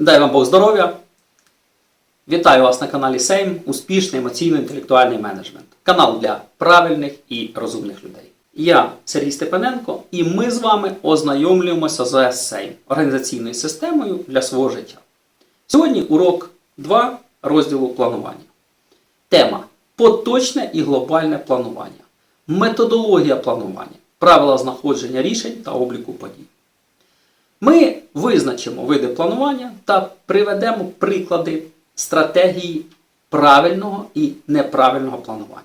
Дай вам Бог здоров'я! Вітаю вас на каналі Сейм Успішний емоційно-інтелектуальний менеджмент. Канал для правильних і розумних людей. Я Сергій Степаненко, і ми з вами ознайомлюємося з Сейм організаційною системою для свого життя. Сьогодні урок 2 розділу планування. Тема поточне і глобальне планування, методологія планування, правила знаходження рішень та обліку подій. Ми визначимо види планування та приведемо приклади стратегії правильного і неправильного планування.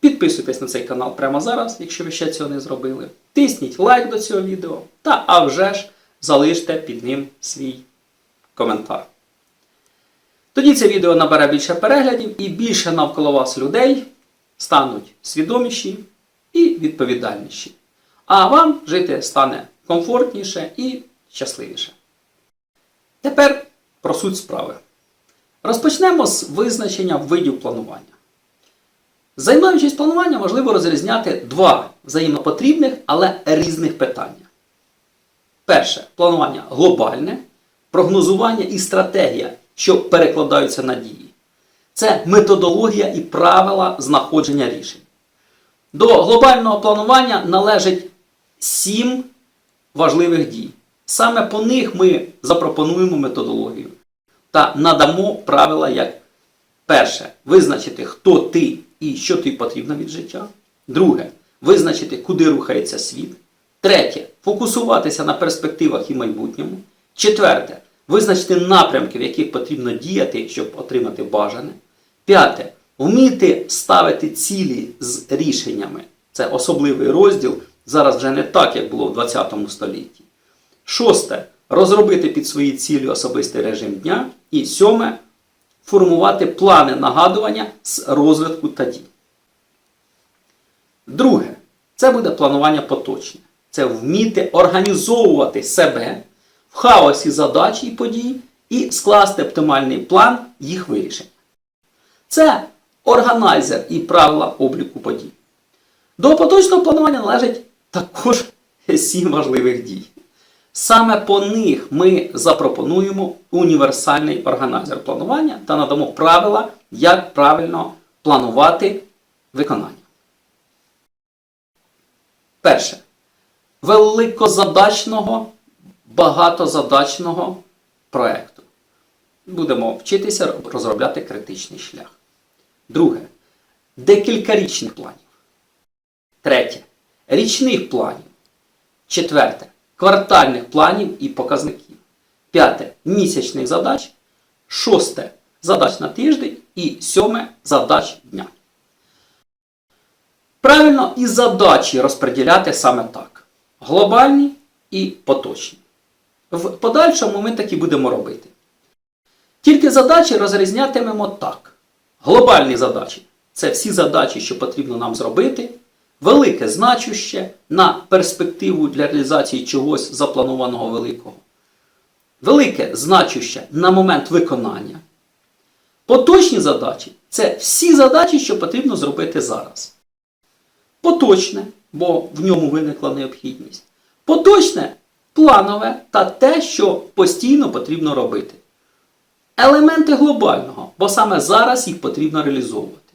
Підписуйтесь на цей канал прямо зараз, якщо ви ще цього не зробили. Тисніть лайк до цього відео та а вже ж залиште під ним свій коментар. Тоді це відео набере більше переглядів і більше навколо вас людей стануть свідоміші і відповідальніші. А вам жити стане комфортніше і щасливіше. Тепер про суть справи. Розпочнемо з визначення видів планування. Займаючись плануванням, важливо розрізняти два взаємопотрібних, але різних питання. Перше планування глобальне, прогнозування і стратегія, що перекладаються на дії. Це методологія і правила знаходження рішень. До глобального планування належить сім важливих дій. Саме по них ми запропонуємо методологію та надамо правила як перше визначити, хто ти і що тобі потрібно від життя. Друге визначити, куди рухається світ. Третє фокусуватися на перспективах і майбутньому. Четверте визначити напрямки, в яких потрібно діяти, щоб отримати бажане. П'яте вміти ставити цілі з рішеннями. Це особливий розділ. Зараз вже не так, як було в 20 столітті. Шосте розробити під свої цілі особистий режим дня. І сьоме формувати плани нагадування з розвитку та дій. Друге, це буде планування поточне. Це вміти організовувати себе в хаосі задач і подій і скласти оптимальний план їх вирішення. Це органайзер і правила обліку подій. До поточного планування належить також сім важливих дій. Саме по них ми запропонуємо універсальний органайзер планування та надамо правила, як правильно планувати виконання. Перше. Великозадачного, багатозадачного проєкту. Будемо вчитися розробляти критичний шлях. Друге. Декількарічних планів. Третє. Річних планів. Четверте квартальних планів і показників. П'яте місячних задач. Шосте задач на тиждень. І сьоме задач дня. Правильно і задачі розподіляти саме так. Глобальні і поточні. В подальшому ми так і будемо робити. Тільки задачі розрізнятимемо так. Глобальні задачі це всі задачі, що потрібно нам зробити велике значуще на перспективу для реалізації чогось запланованого великого. Велике значуще на момент виконання. Поточні задачі це всі задачі, що потрібно зробити зараз. Поточне, бо в ньому виникла необхідність. Поточне планове та те, що постійно потрібно робити. Елементи глобального, бо саме зараз їх потрібно реалізовувати.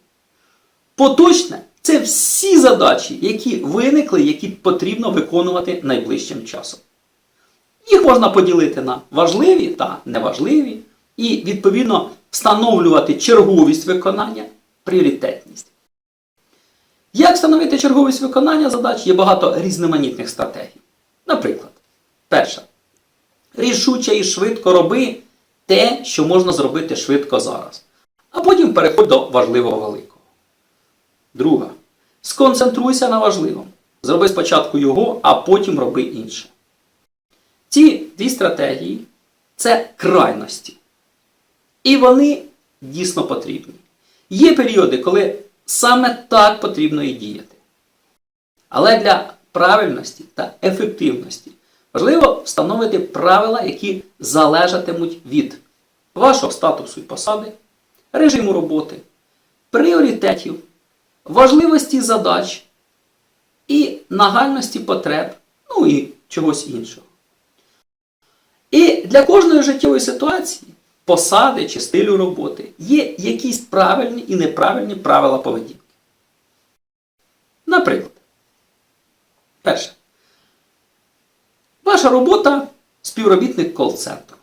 Поточне це всі задачі, які виникли, які потрібно виконувати найближчим часом. Їх можна поділити на важливі та неважливі, і, відповідно, встановлювати черговість виконання, пріоритетність. Як встановити черговість виконання задач, є багато різноманітних стратегій. Наприклад, перша. Рішуче і швидко роби те, що можна зробити швидко зараз. А потім переходь до важливого великого. Друга. Сконцентруйся на важливому. Зроби спочатку його, а потім роби інше. Ці дві стратегії це крайності. І вони дійсно потрібні. Є періоди, коли саме так потрібно і діяти. Але для правильності та ефективності важливо встановити правила, які залежатимуть від вашого статусу і посади, режиму роботи, пріоритетів важливості задач і нагальності потреб, ну і чогось іншого. І для кожної життєвої ситуації, посади чи стилю роботи є якісь правильні і неправильні правила поведінки. Наприклад, перше. Ваша робота співробітник кол-центру.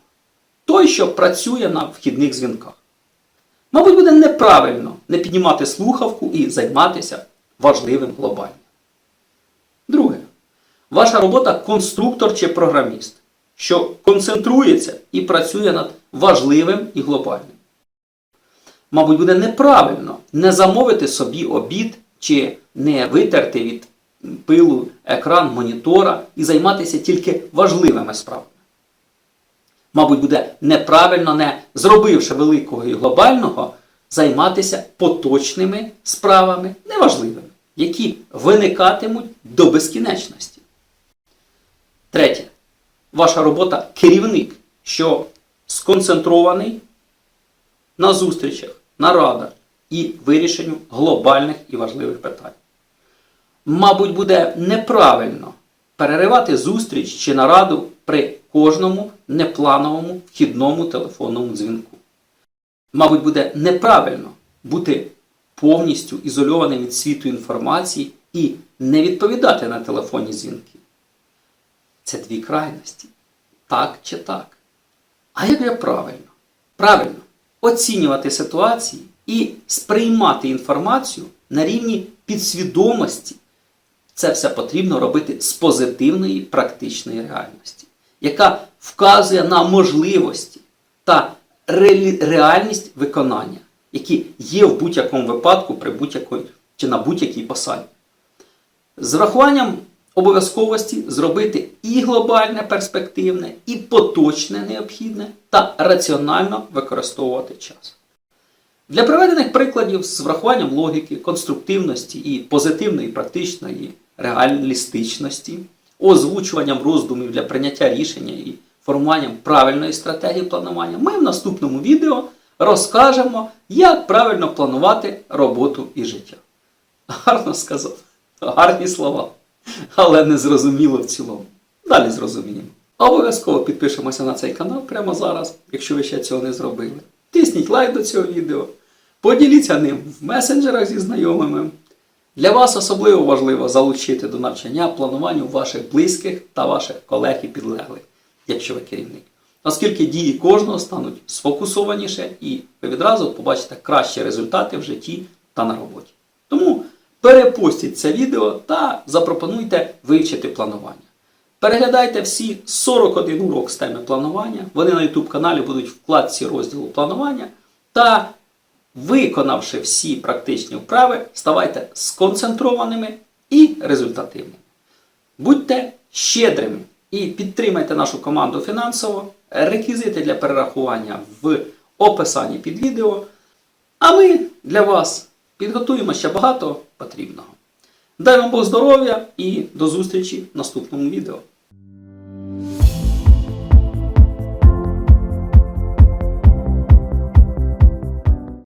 Той, що працює на вхідних дзвінках. Мабуть, буде неправильно не піднімати слухавку і займатися важливим глобальним. Друге. Ваша робота конструктор чи програміст, що концентрується і працює над важливим і глобальним. Мабуть, буде неправильно не замовити собі обід чи не витерти від пилу екран монітора і займатися тільки важливими справами. Мабуть, буде неправильно, не зробивши великого і глобального, займатися поточними справами неважливими, які виникатимуть до безкінечності. Третє. Ваша робота керівник, що сконцентрований на зустрічах, нарадах і вирішенню глобальних і важливих питань. Мабуть, буде неправильно переривати зустріч чи нараду при кожному неплановому вхідному телефонному дзвінку. Мабуть, буде неправильно бути повністю ізольованим від світу інформації і не відповідати на телефонні дзвінки. Це дві крайності. Так чи так. А як же правильно? Правильно оцінювати ситуації і сприймати інформацію на рівні підсвідомості. Це все потрібно робити з позитивної практичної реальності, яка вказує на можливості та реальність виконання, які є в будь-якому випадку при будь-якій чи на будь-якій посаді. З врахуванням обов'язковості зробити і глобальне перспективне, і поточне необхідне та раціонально використовувати час. Для приведених прикладів з врахуванням логіки, конструктивності і позитивної практичної реалістичності, озвучуванням роздумів для прийняття рішення і формуванням правильної стратегії планування, ми в наступному відео розкажемо, як правильно планувати роботу і життя. Гарно сказав, гарні слова, але не зрозуміло в цілому. Далі зрозуміємо. Обов'язково підпишемося на цей канал прямо зараз, якщо ви ще цього не зробили. Тисніть лайк до цього відео, поділіться ним в месенджерах зі знайомими. Для вас особливо важливо залучити до навчання плануванню ваших близьких та ваших колег і підлеглих, якщо ви керівник. Оскільки дії кожного стануть сфокусованіше і ви відразу побачите кращі результати в житті та на роботі. Тому перепостіть це відео та запропонуйте вивчити планування. Переглядайте всі 41 урок з теми планування. Вони на YouTube каналі будуть вкладці розділу планування. Та, виконавши всі практичні вправи, ставайте сконцентрованими і результативними. Будьте щедрими і підтримайте нашу команду фінансово. Реквізити для перерахування в описанні під відео. А ми для вас підготуємо ще багато потрібного. Дай вам Бог здоров'я і до зустрічі в наступному відео.